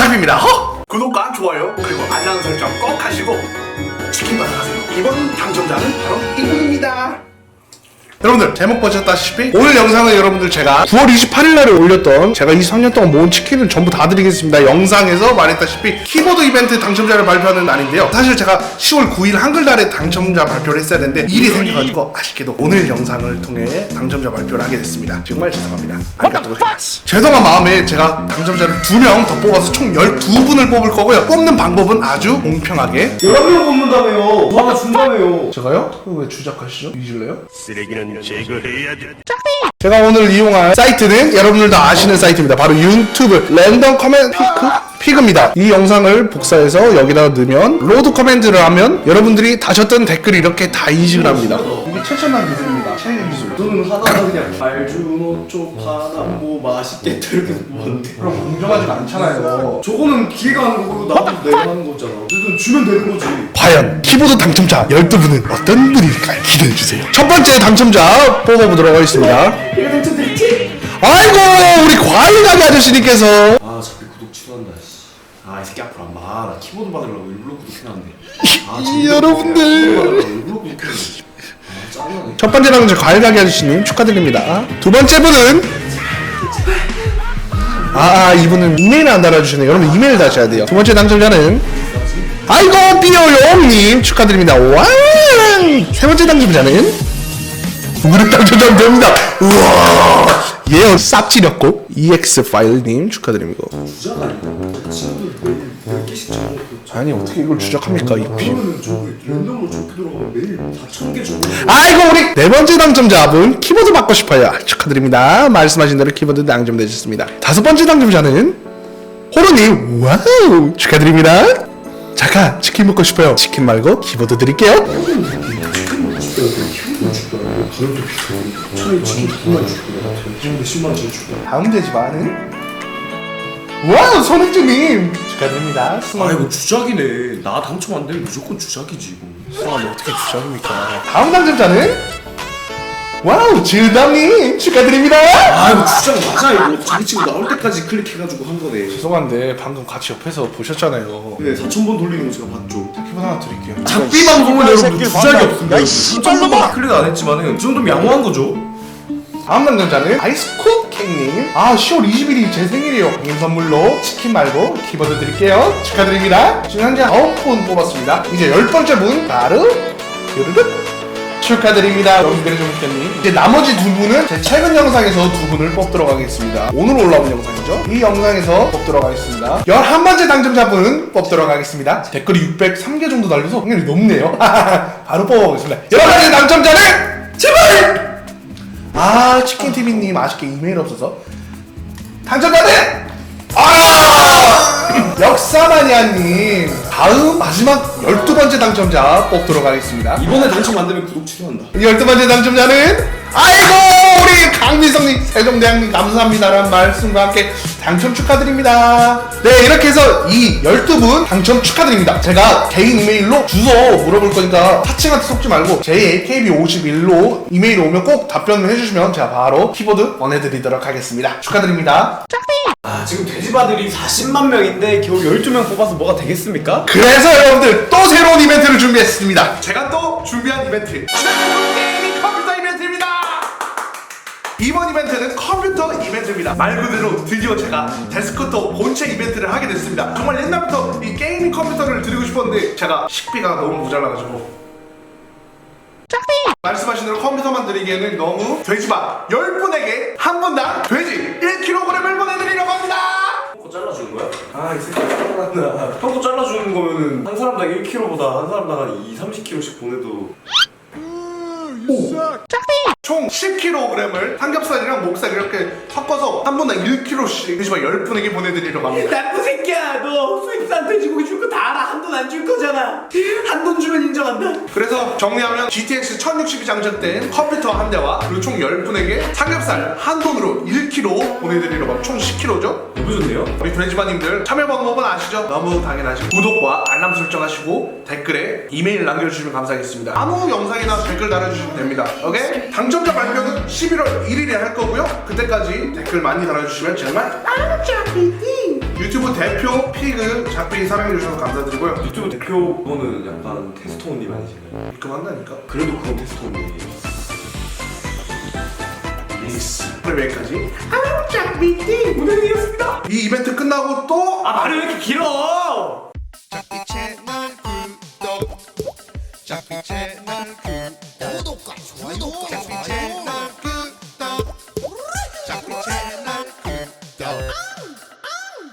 잡힙니다. 허! 구독과 좋아요 그리고 알람 설정 꼭 하시고 치킨 받아가세요. 이번 당첨자는 바로 이분입니다. 여러분들 제목 보셨다시피 오늘 영상은 여러분들 제가 9월 28일 날에 올렸던 제가 23년 동안 모은 치킨을 전부 다 드리겠습니다 영상에서 말했다시피 키보드 이벤트 당첨자를 발표하는 날인데요 사실 제가 10월 9일 한글날에 당첨자 발표를 했어야 되는데 일이 생겨가지고 아쉽게도 오늘 영상을 통해 당첨자 발표를 하게 됐습니다 정말 죄송합니다 아리가토고자이마스 죄송한 마음에 제가 당첨자를 두명더 뽑아서 총 12분을 뽑을 거고요 뽑는 방법은 아주 공평하게 11명 뽑는다며요. 뭐 하나 준다며요. 제가요? 왜 주작하시죠? 잊을래요? 쓰레기는 제거해야 돼. 제가 오늘 이용할 사이트는 여러분들도 아시는 사이트입니다. 바로 유튜브 랜덤 커맨 피크? 피그입니다. 이 영상을 복사해서 여기다가 넣으면 로드 커맨드를 하면 여러분들이 다셨던 댓글이 이렇게 다 인식을 합니다. 이게 최첨단 기술입니다. 최근 기술. 저는 하나가 그냥 발주노 쪽 하나 뭐 맛있겠다 이렇게 뽑았는데. 그럼 공정하지가 않잖아요. 저거는 기회가 하는 거고 나도 내가 하는 거잖아. 어쨌든 주면 되는 거지. 과연 키보드 당첨자 12분은 어떤 분일까요? 기대해주세요. 첫 번째 당첨자 뽑아보도록 하겠습니다. 이거 당첨됐지? 아이고 우리 과일 가게 아저씨님께서 아 자꾸 구독 취소한다. 씨. 아이 새끼 앞으로 안 봐. 나 키보드 받으려고 일부러 구독해놨는데. 아이 여러분들. 일부러 구독해놨는데. 아 짜증나네. 첫 번째 당첨자 과일 가게 아저씨님 축하드립니다. 두 번째 분은 아, 아 이분은 이메일 안 달아주시네요. 여러분 이메일 다셔야 돼요. 두 번째 당첨자는 아이고 삐요용님 축하드립니다. 와! 세 번째 당첨자는 무릎 당첨자 됩니다. 우와! 예언 싹 찌렸고 EX 파일님 축하드립니다. 몇 개씩 적어놓고 아니 어떻게 이걸 주작합니까 이 비. 그러면 저거 랜덤으로 적혀 들어가면 매일 4천 개 적어. 아이고 우리 네 번째 당첨자분 키보드 받고 싶어요. 축하드립니다. 말씀하신 대로 키보드 당첨되셨습니다. 다섯 번째 당첨자는 호로님. 와우 축하드립니다. 잠깐 치킨 먹고 싶어요. 치킨 말고 키보드 드릴게요. 가격도 비싸. 차라리 치킨 두만 줄거 같아. 이 정도 10만 원짜리 줄거 다음 되지만은? 와우 손흥주님 축하드립니다 아 이거 주작이네. 나 당첨 안 되면 무조건 주작이지 이거. 아니 어떻게 주작입니까 다음 당첨자는 와우 질담님 축하드립니다 아 이거 주작 맞아 이거. 자기 친구 나올 때까지 클릭해가지고 한 거네. 죄송한데 방금 같이 옆에서 보셨잖아요 네 4천 번 돌리는 거 제가 봤죠. 키보드 하나 드릴게요 작비 방송은 여러분들 주작이 없습니다. 4천 번 클릭 안 했지만은 그 정도면 양호한 거죠. 다음 당첨자는 아이스쿠 케이님. 아 10월 20일이 제 생일이에요. 개인 선물로 치킨 말고 키보드 드릴게요. 축하드립니다. 지금 현재 9분 뽑았습니다. 이제 10번째 분 바로 요르륵. 축하드립니다. 여러분들의 좀겠님 이제 나머지 두 분은 제 최근 영상에서 두 분을 뽑도록 하겠습니다. 오늘 올라온 영상이죠? 이 영상에서 뽑도록 하겠습니다. 11번째 당첨자분 뽑도록 하겠습니다. 댓글이 603개 정도 달려서 확률이 높네요. 바로 뽑아보겠습니다. 11번째 당첨자는 제발 아 치킨TV님 아쉽게 이메일 없어서. 당첨자는 아! 역사마니아님 다음 마지막 12번째 당첨자 뽑도록 하겠습니다. 이번에 당첨 안 되면 구독 취소한다. 12번째 당첨자는 아이고 우리 강미성님 세종대왕님 감사합니다라는 말씀과 함께 당첨 축하드립니다. 네 이렇게 해서 이 12분 당첨 축하드립니다. 제가 개인 이메일로 주소 물어볼 거니까 하층한테 속지 말고 jakb51로 이메일 오면 꼭 답변을 해주시면 제가 바로 키보드 보내드리도록 하겠습니다. 축하드립니다. 아 지금 돼지바들이 40만 명인데 겨우 12명 뽑아서 뭐가 되겠습니까? 그래서 여러분들 또 새로운 이벤트를 준비했습니다. 제가 또 준비한 이벤트. 최고 게이밍 컴퓨터 이벤트입니다. 이번 이벤트는 컴퓨터 이벤트입니다. 말 그대로 드디어 제가 데스크톱 본체 이벤트를 하게 됐습니다. 정말 옛날부터 이 게이밍 컴퓨터를 드리고 싶었는데 제가 식비가 너무 모자라가지고 말씀하신 대로 컴퓨터만 드리기에는 너무 돼지밥 10분에게 한 분당 돼지 1kg 아, 이 새끼 짜증난다. 평소 잘라주는 거면은 한 사람당 1kg보다 한 사람당 한 2, 30kg씩 보내도 총 10kg을 삼겹살이랑 목살 이렇게 섞어서 한 분당 1kg씩 돼지밥 10분에게 보내드리려고 합니다. 나쁜 새끼야 너 수입산 돼지고기 줄 거 다 알아 한 돈 안 줄 거잖아 한 돈 주면 인정한다 그래서 정리하면 GTX 1060이 장착된 컴퓨터 한 대와 그리고 총 10분에게 삼겹살 한 돈으로 1kg 보내드리려고 합니다. 총 10kg죠? 너무 좋네요 우리 돼지바님들 참여 방법은 아시죠? 너무 당연하죠. 구독과 알람 설정하시고 댓글에 이메일 남겨주시면 감사하겠습니다. 아무 영상이나 댓글 달아주시면 됩니다. 오케이? 당첨 자 발표는 11월 1일에 할 거고요. 그때까지 댓글 많이 달아주시면 정말 아주 유튜브 대표 피그 작비 사랑해 주셔서 감사드리고요. 유튜브 대표 분은 약간 테스토님 아니신가요? 입금한다니까. 그래도 그건 테스토님. 그럼 여기까지. 아, 작비띠! 오늘이었습니다. 이 이벤트 끝나고 또 아 말이 왜 이렇게 길어? 짝빛 채널 구독 구독과 좋아요. 짝빛 채널 구독 짝빛 채널